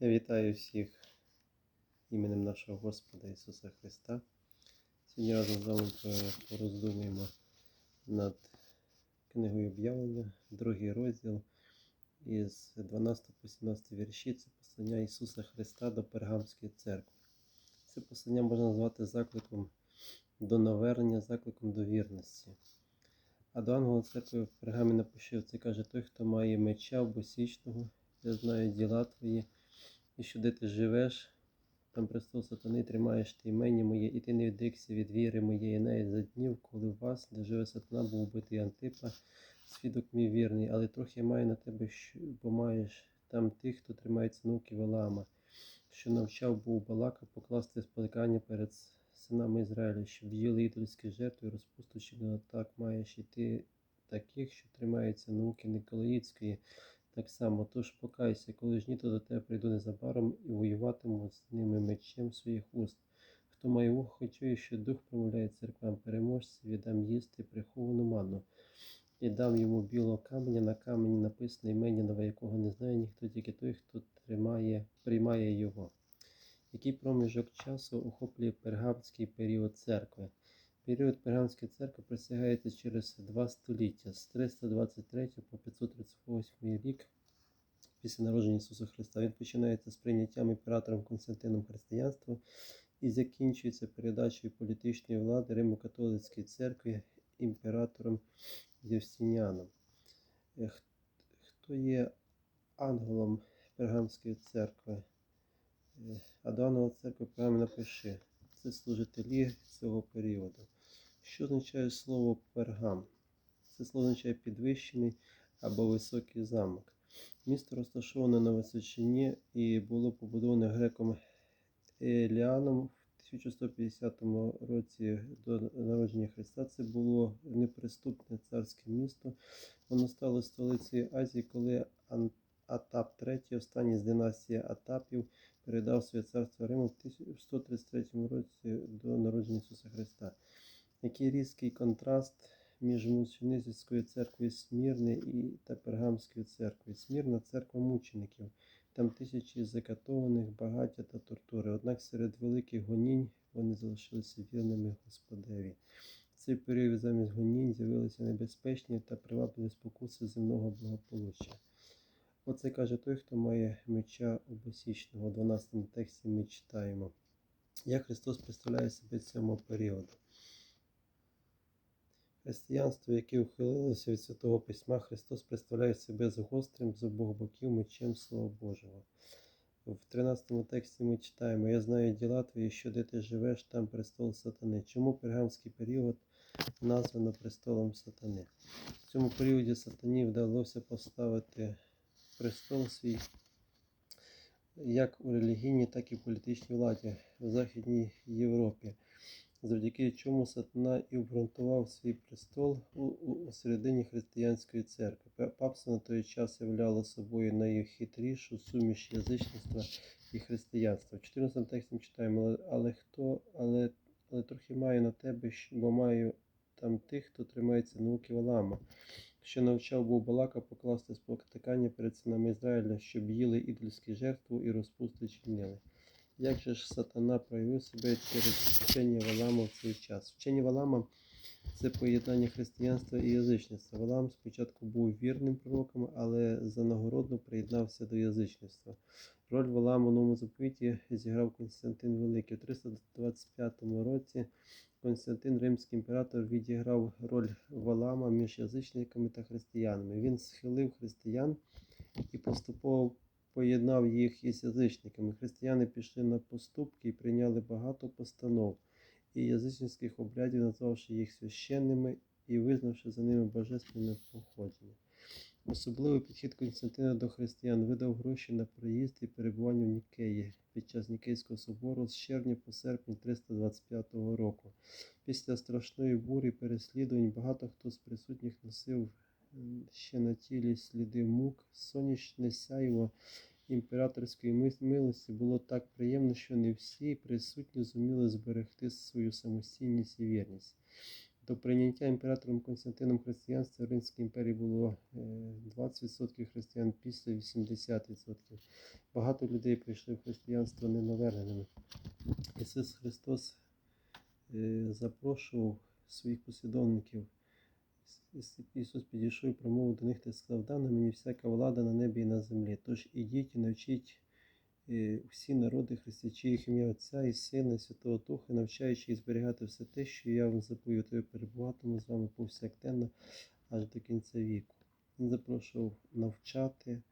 Я вітаю всіх іменем нашого Господа Ісуса Христа. Сьогодні разом з вами по- пороздумуємо над книгою об'явлення, другий розділ із 12 по 17 вірші. Це послання Ісуса Христа до Пергамської церкви. Це послання можна назвати закликом до навернення, закликом до вірності. А до ангела церкви в пергамі напишив, це каже той, хто має меча обосічного, я знаю діла твої, і що де ти живеш, там престол сатани, тримаєш ти імення моє, і ти не відрікся від віри моєї, навіть за днів, коли в вас, де живе сатана, був убитий Антипа, свідок мій вірний, але трохи маю на тебе, бо маєш там тих, хто тримається науки Валаама, що навчав був Балака покласти спотикання перед синами Ізраїля, щоб їли ідольські жертви, розпусту, щоб так маєш і ти таких, що тримаються науки Николаїцької, так само, тож покайся, коли ж ні, то до тебе прийду незабаром і воюватиму з ними мечем своїх уст. Хто має вухо, чує, що дух промовляє церквам переможці, віддам їсти приховану ману. І дам йому білого каменя, на камені написане імення нове, якого не знає ніхто, тільки той, хто тримає, приймає його. Який проміжок часу охоплює пергамський період церкви? Період Пергамської церкви присягається через два століття з 323 по 538 рік після народження Ісуса Христа. Він починається з прийняттям імператором Константином християнства і закінчується передачею політичної влади Римо-католицької церкви імператором Євстініаном. Е, Хто є ангелом Пергамської церкви? Е, А до ангела церкви прямо напиши. Це служителі цього періоду. Що означає слово пергам? Це слово означає підвищений або високий замок. Місто розташоване на височині і було побудоване греком Еліаном в 1150 році до народження Христа. Це було неприступне царське місто. Воно стало столицею Азії, коли Атап III, останній з династії Атапів, передав своє царство Риму в 1133 році до народження Ісуса Христа. Який різкий контраст між мученицькою церквою Смірни і та Пергамською церквою. Смірна церква мучеників. Там тисячі закатованих, багаття та тортури. Однак серед великих гонінь вони залишилися вірними Господеві. В цей період замість гонінь з'явилися небезпечні та привабливі спокуси земного благополуччя. Оце каже той, хто має меча обосічного. У 12 тексті ми читаємо. Як Христос представляє себе цьому періоду. Християнство, яке ухилилося від Святого Письма, Христос представляє себе з гострим з обох боків мечем Слова Божого. В 13 тексті ми читаємо: Я знаю діла твої, що де ти живеш, там престол сатани. Чому пергамський період названо престолом сатани? В цьому періоді сатані вдалося поставити престол свій як у релігійній, так і в політичній владі в Західній Європі, завдяки чому сатана і обґрунтував свій престол у, у, у середині християнської церкви. Папство на той час являло собою найхитрішу суміш язичництва і християнства. В 14 тексті читаємо, але, але хто, але, але трохи маю на тебе, бо маю там тих, хто тримається науки Валама, що навчав був Балака покласти спотикання перед синами Ізраїля, щоб їли ідольські жертву і розпусти чинили. Як же ж сатана проявив себе через вчення Валама в цей час? Вчення Валама це поєднання християнства і язичництва. Валам спочатку був вірним пророком, але за нагородно приєднався до язичництва. Роль Валама у новому заповіті зіграв Константин Великий. У 325 році Константин Римський імператор відіграв роль Валама між язичниками та християнами. Він схилив християн і поступово поєднав їх із язичниками. Християни пішли на поступки і прийняли багато постанов і язичницьких обрядів, назвавши їх священними і визнавши за ними божественне походження. Особливий підхід Константина до християн видав гроші на проїзд і перебування в Нікеї під час Нікейського собору з червня по серпень 325 року. Після страшної бурі переслідувань багато хто з присутніх носив ще на тілі сліди мук, сонячне сяйво імператорської милості було так приємно, що не всі присутні зуміли зберегти свою самостійність і вірність. До прийняття імператором Константином християнства в Римській імперії було е, 20% християн, після 80%. Багато людей прийшли в християнство ненаверненими. Ісус Христос е, запрошував своїх послідовників. Іс- Ісус підійшов і промовив до них та сказав, дана мені всяка влада на небі і на землі. Тож ідіть і навчіть е, всі народи, хрестячи їх ім'я Отця і Сина, і Святого Духа, навчаючи їх зберігати все те, що я вам заповів, то я перебуватиму з вами повсякденно аж до кінця віку. Він запрошував навчати,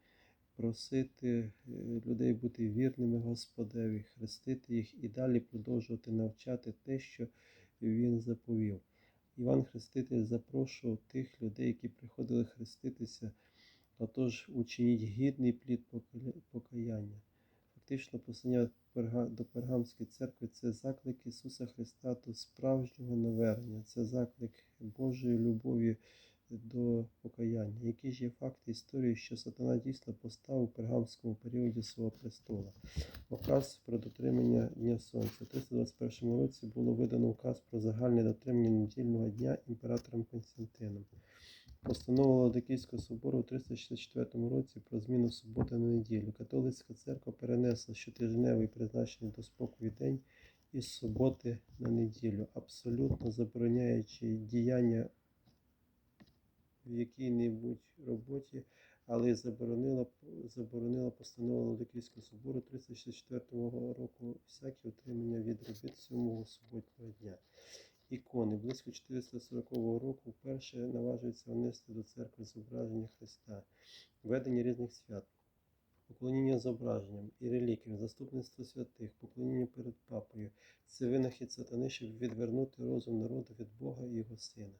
просити е, людей бути вірними Господеві, хрестити їх і далі продовжувати навчати те, що він заповів. Іван Хреститель запрошував тих людей, які приходили хреститися, отож учиніть гідний плід покаяння. Фактично, послання до Пергамської церкви це заклик Ісуса Христа до справжнього навернення, це заклик Божої любові до покаяння. Які ж є факти історії, що сатана дійсно поставив у пергамському періоді свого престола? Указ про дотримання Дня Сонця. У 321 році було видано указ про загальне дотримання недільного дня імператором Константином. Постанова Ладикійського собору у 364 році про зміну суботи на неділю. Католицька церква перенесла щотижневий призначений до спокою день із суботи на неділю, абсолютно забороняючи діяння в якій-небудь роботі, але заборонила, заборонила постанова Ладикійського собору 364 року всяке утримання від робіт сьомого суботнього дня. Ікони близько 440 року вперше наважується внести до церкви зображення Христа, ведення різних свят, поклоніння зображенням і реліквіям, заступництво святих, поклоніння перед папою. Це винахід сатани, щоб відвернути розум народу від Бога і його сина.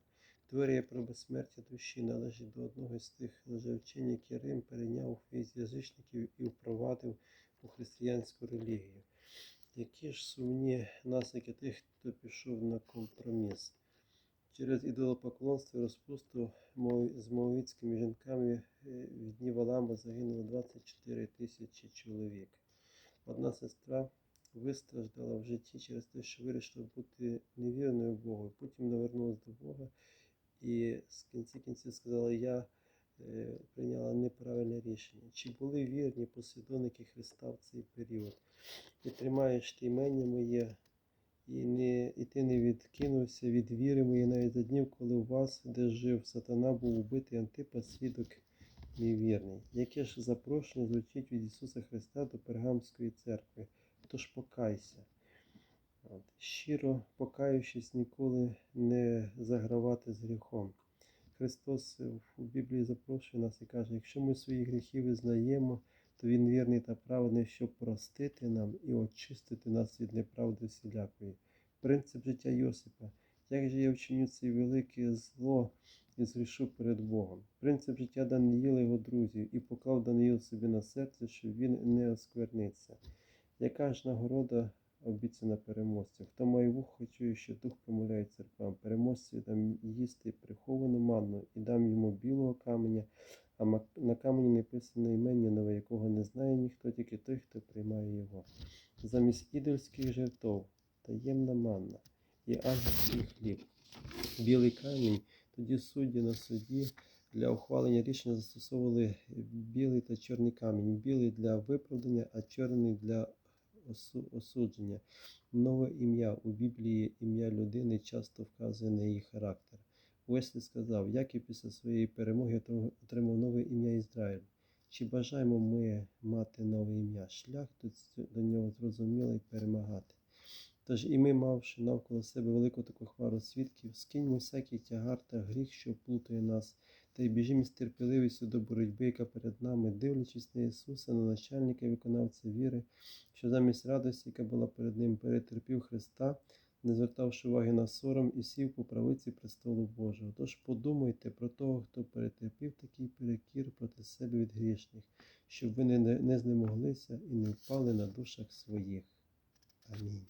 Теорія про безсмертя душі належить до одного з тих лжевчень, які Рим перейняв із язичників і впровадив у християнську релігію. Які ж сумні наслідки тих, хто пішов на компроміс? Через ідолопоклонство і розпусту з мовицькими жінками е, в дні Валама загинуло 24 тисячі чоловік. Одна сестра вистраждала в житті через те, що вирішила бути невірною Богу. Потім навернулася до Бога і з кінці кінців сказала, я е, прийняла неправильне рішення. Чи були вірні послідовники Христа в цей період? І тримаєш ти імення моє, і, не, і ти не відкинувся від віри моєї навіть за днів, коли у вас, де жив сатана, був убитий Антипа, свідок мій вірний. Яке ж запрошення звучить від Ісуса Христа до Пергамської церкви? Тож покайся. От. Щиро покаючись, ніколи не загравати з гріхом. Христос у Біблії запрошує нас і каже, якщо ми свої гріхи визнаємо, то Він вірний та праведний, щоб простити нам і очистити нас від неправди всілякої. Принцип життя Йосипа. Як же я вчиню це велике зло і згрішу перед Богом? Принцип життя Даниїла його друзів, і поклав Даниїл собі на серце, щоб він не оскверниться. Яка ж нагорода обіцяна переможцю? Хто має вухо, чує, що дух промовляє церквам. Переможцю дам їсти приховану манну і дам йому білого каменя, а на камені написано імення нове, якого не знає ніхто, тільки той, хто приймає його. Замість ідольських жертов таємна манна і ангельський хліб. Білий камінь, тоді судді на суді для ухвалення рішення застосовували білий та чорний камінь. Білий для виправдання, а чорний для осудження. Нове ім'я у Біблії ім'я людини часто вказує на її характер. Уеслі сказав, як і після своєї перемоги отримав- нове ім'я Ізраїль. Чи бажаємо ми мати нове ім'я? Шлях до, нього зрозумілий перемагати. Тож і ми, мавши навколо себе велику таку хмару свідків, скиньмо всякий тягар та гріх, що плутає нас, та й біжимо з терпеливістю до боротьби, яка перед нами, дивлячись на Ісуса, на начальника і виконавця віри, що замість радості, яка була перед ним, перетерпів Христа, не звертавши уваги на сором і сів по правиці престолу Божого. Тож подумайте про того, хто перетерпів такий перекір проти себе від грішних, щоб ви не, не знемоглися і не впали на душах своїх. Амінь.